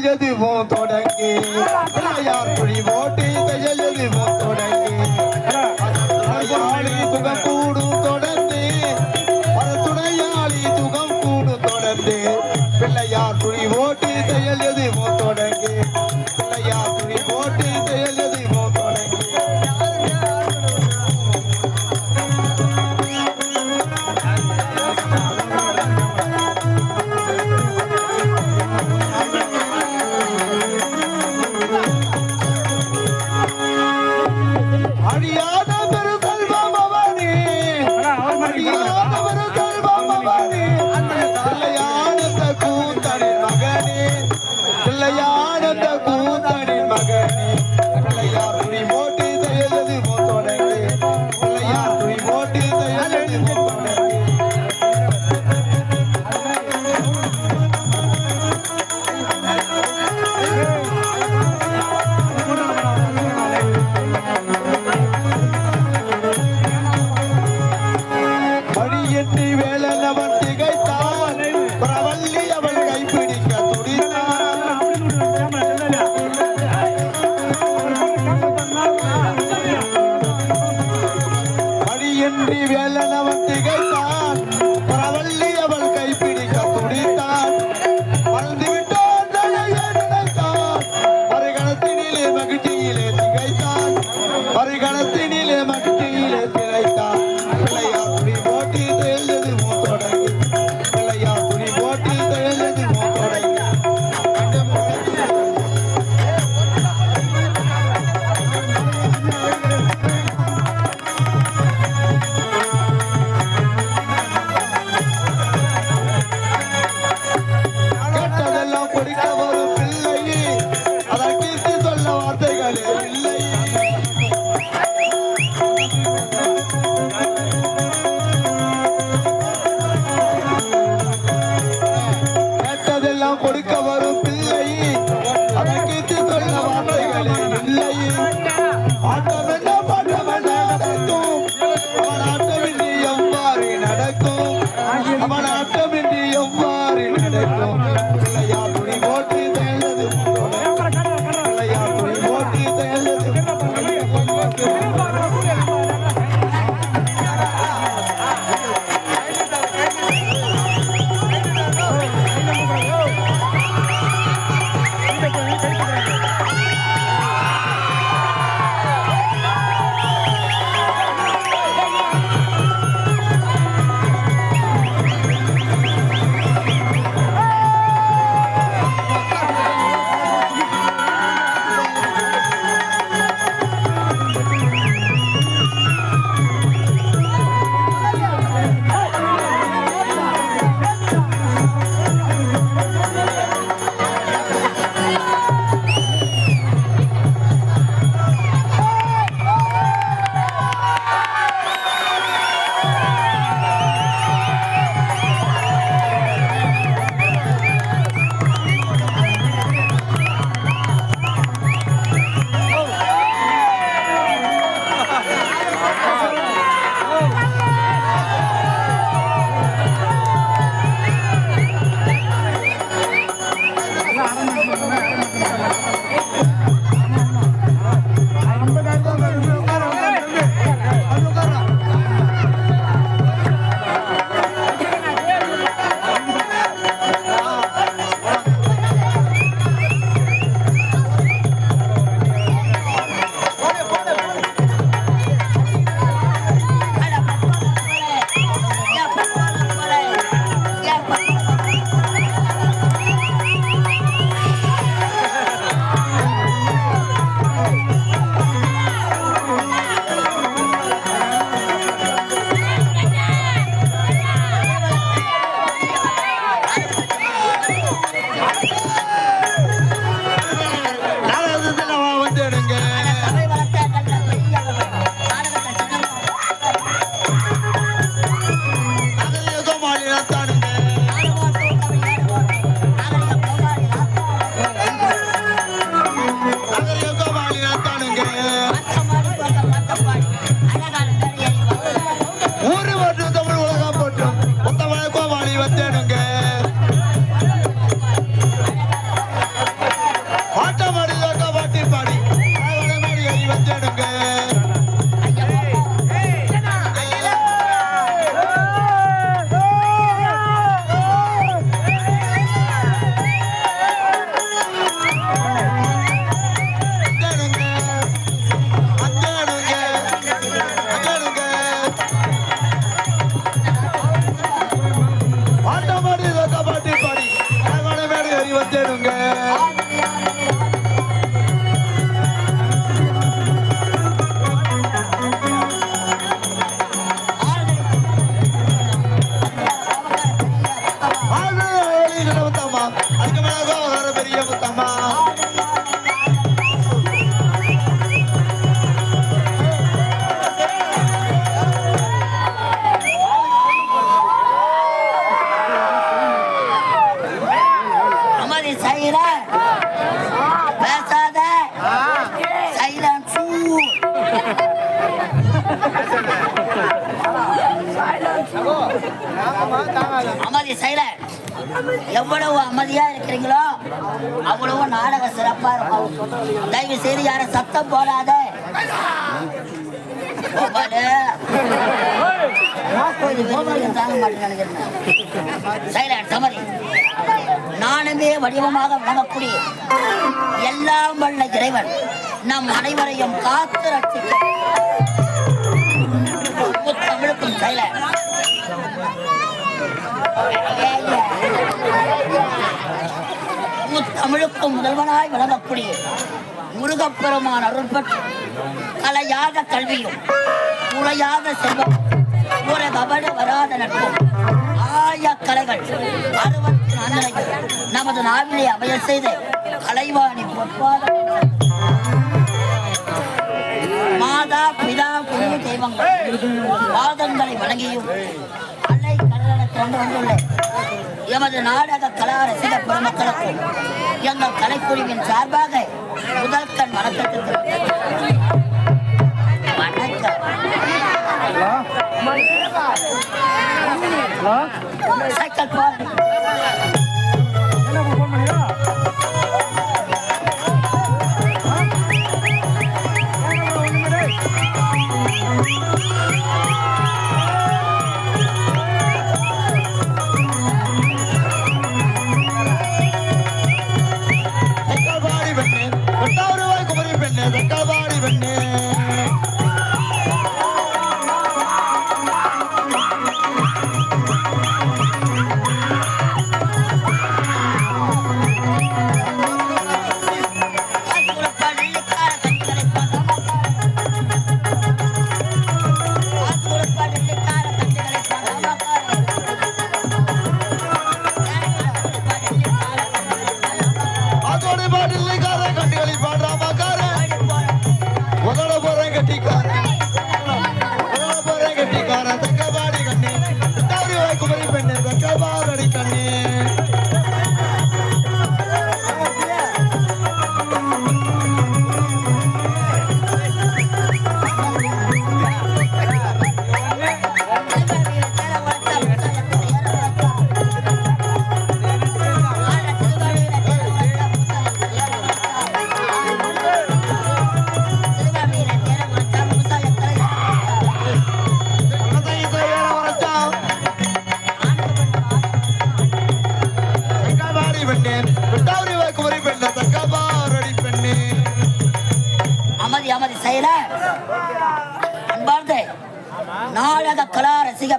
velha de volta. দেখবো தயவு செய்து யாரும் சத்தம் போடாத. நானுமே வடிவமாக விளங்கக்கூடிய எல்லாம் வல்ல இறைவன். நம் அனைவரையும் காத்து ரட்சிக்க. தமிழுக்கும் செயல தமிழுக்கும் முதல்வனாய் விளங்கக்கூடிய முருகப்பெருமான் அருள் கலையாக கல்வியும் முறையாக செல்வம் ஒரு கபடு வராத நட்பும் ஆய கலைகள் அறுபத்தி நமது நாவிலே அவைய செய்து கலைவாணி பொற்பாத மாதா பிதா குரு தெய்வங்கள் பாதங்களை வணங்கியும் எமது நாடக கலா ரசிக பெருமக்களுக்கும் எங்கள் கலைக்குழுவின் சார்பாக முதல் கண் வணக்கத்துக்கு வணக்கம். சைக்கிள் போர்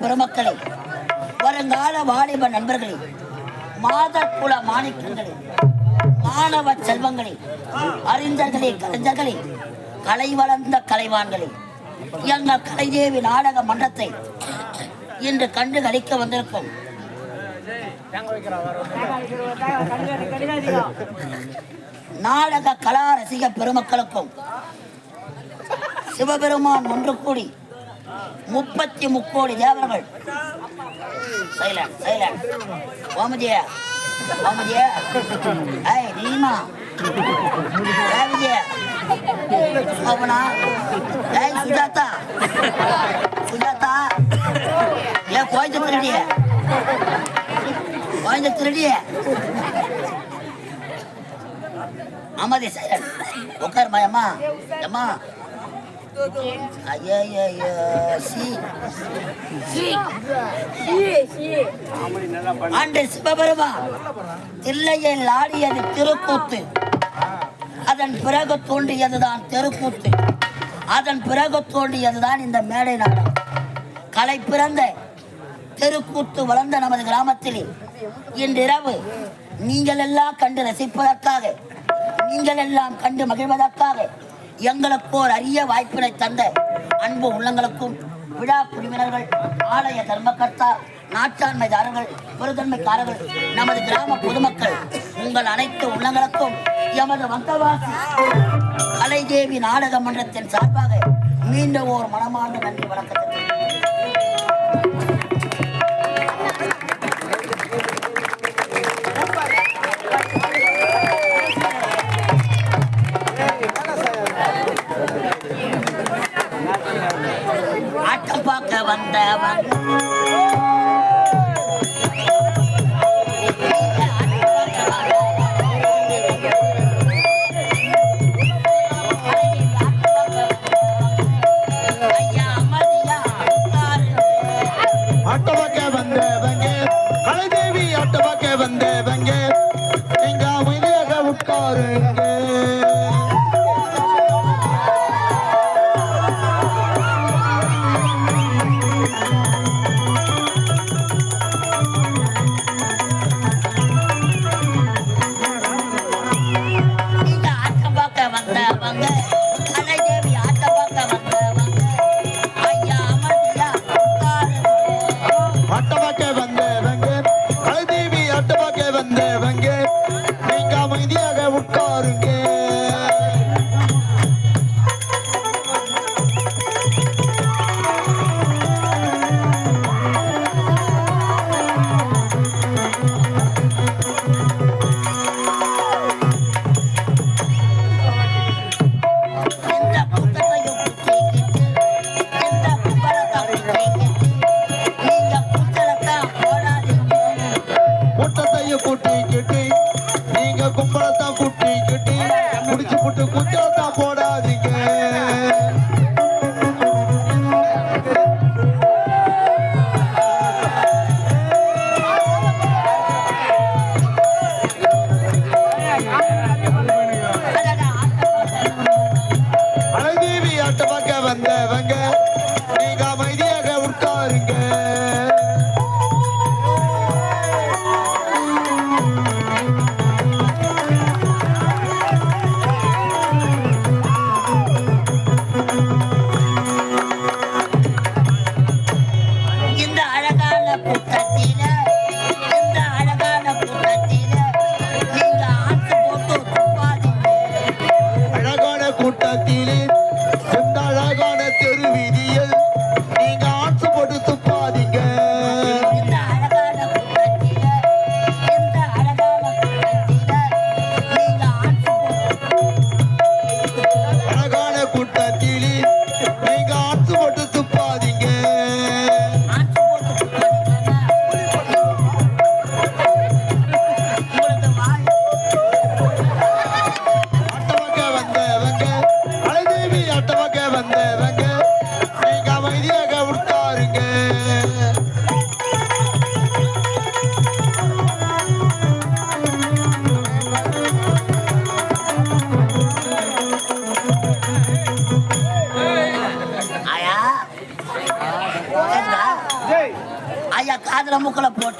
பெருமக்களே வருங்கால வாலிப நண்பர்களே மாத குல மாணிக்கங்களே மாணவ செல்வங்களே அறிஞர்களே கலைஞர்களே கலை வளர்ந்த கலைவான்களே எங்கள் கலைதேவி நாடக மன்றத்தை இன்று கண்டு கழிக்க வந்திருக்கும். நாடக கலா ரசிக பெருமக்களுக்கும் சிவபெருமான் ஒன்று கூடி முப்பத்தி முக்கோடி தேவர்கள் சைலண்ட் சைலண்ட் ஓமதிய ஓமதிய ஏய் நீமா ஏய் ஏய் சுஜாதா. சுஜாதா. திருடிய. திருடிய. அம்மா ஐயா ஐயா சி ஆண்டு சிவபெருமா தில்லையில் ஆடியது திருக்கூத்து. அதன் பிறகு தோண்டியதுதான் தெருக்கூத்து. அதன் பிறகு தோண்டியதுதான் இந்த மேடை நாடகம். கலை பிறந்த தெருக்கூத்து வளர்ந்த நமது கிராமத்திலே இன்றிரவு நீங்கள் எல்லாம் கண்டு ரசிப்பதற்காக நீங்கள் எல்லாம் கண்டு மகிழ்வதற்காக எங்களுக்கு ஒரு அரிய வாய்ப்பினை தந்த அன்பு உள்ளங்களுக்கும் விழா பிரிவினர்கள் ஆலய தர்மகர்த்தா நாட்டாண்மைதாரர்கள் பெருதன்மைக்காரர்கள் நமது கிராம பொதுமக்கள் உங்கள் அனைத்து உள்ளங்களுக்கும் எமது வந்தவாசி கலைதேவி நாடக மன்றத்தின் சார்பாக மீண்டும் ஒரு மனமார்ந்த நன்றி வணக்கத்தை never.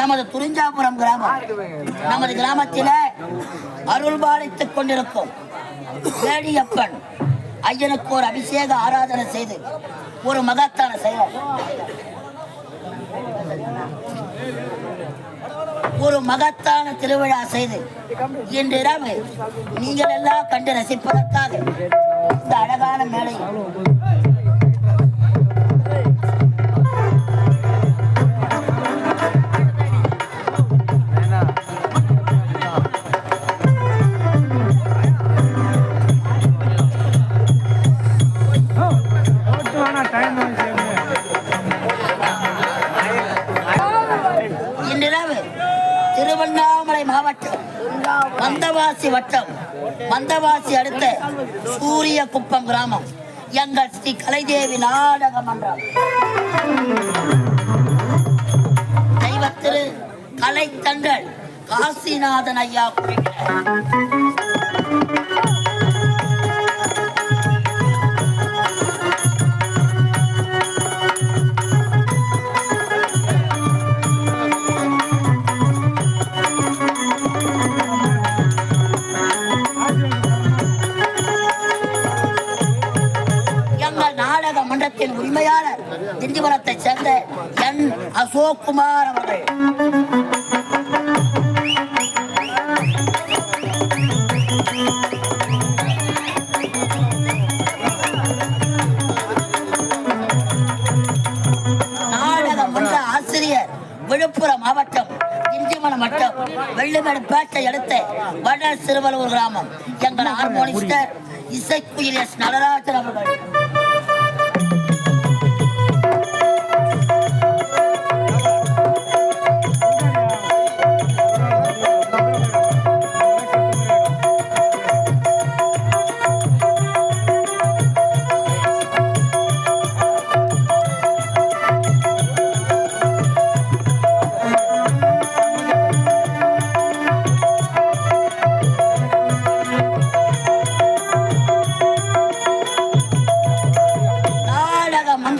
நமது துறிஞ்சாபுரம் கிராமம். நமது கிராமத்தில அருள் பாலித்துக் கொண்டிருக்கும் வேடியப்பன் ஐயனுக்கு ஒரு அபிஷேக ஆராதனை செய்து ஒரு மகத்தான செயல். ஒரு மகத்தான திருவிழா செய்து இன்று இரவு நீங்கள் எல்லாம் கண்டு ரசிப்பதற்காக இந்த அழகான மேடை மந்தவாசி அடுத்த சூரிய குப்பம் கிராமம். எங்கள் ஸ்ரீ கலைதேவி நாடக மன்றம். தெய்வத்திரு கலைத்தங்கள் காசிநாதன் ஐயா குறிப்பிட்டார் அசோக் குமார் அவர்கள் ஆசிரியர் விழுப்புரம் மாவட்டம் திண்டிவனம் வட்டம் வெள்ளிமேடு பேட்டை அடுத்த வட சிறுவலூர் கிராமம். எங்கள் ஹார்மோனிஸ்டர் இசைக்குயில் எஸ் நடராஜன் அவர்கள்.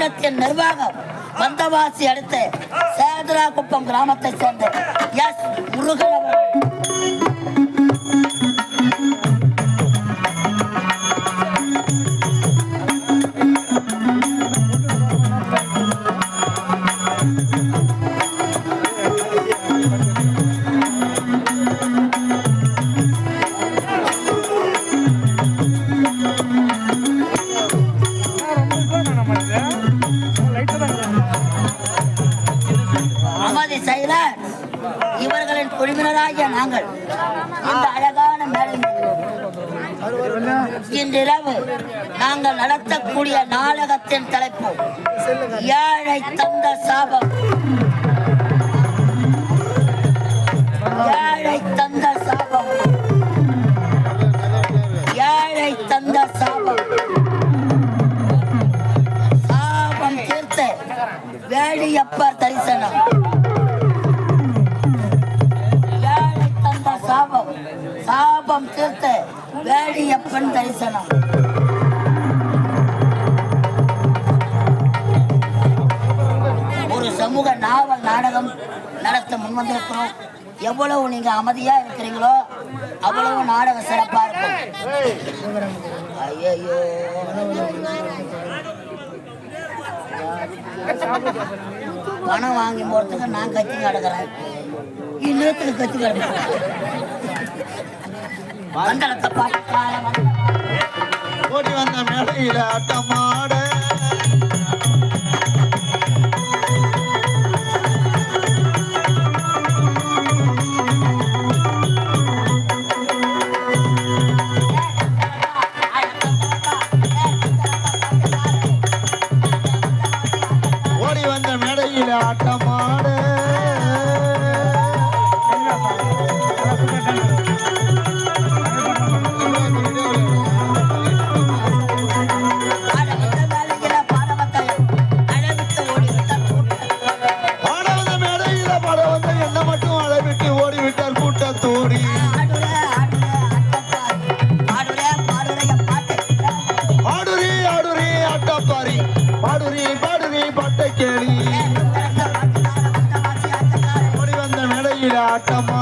சங்கத்தின் நிர்வாகம் வந்தவாசி அடுத்து சேதராகுப்பம் கிராமத்தை சேர்ந்த எஸ் முருகன் இந்த அழகான இன்றிரவு நாங்கள் நடத்தக்கூடிய நாடகத்தின் தலைப்பு ஏழை தந்த சாபம். ஏழை தந்த சாபம். ஏழை தந்த சாபம். சாபம் தீர்த்த வேடியப்பர் தரிசனம். வேடியப்பன் தரிசனம். ஒரு சமூக நாவல் நாடகம் நடத்த முன்வந்திருக்கிறோம். எவ்வளவு நீங்க அமைதியா இருக்கிறீங்களோ அவ்வளவு நாடகம் சிறப்பா இருக்கும். ஐயோ பணம் வாங்கி போறதுக்கு நான் கத்தி கிடக்குறேன். இன்னத்துக்கு கத்தி கிடக்குறேன். மண்டலத்தை பாட்டு ஓடி வந்த மேடையில ஆட்டமாட மேடையில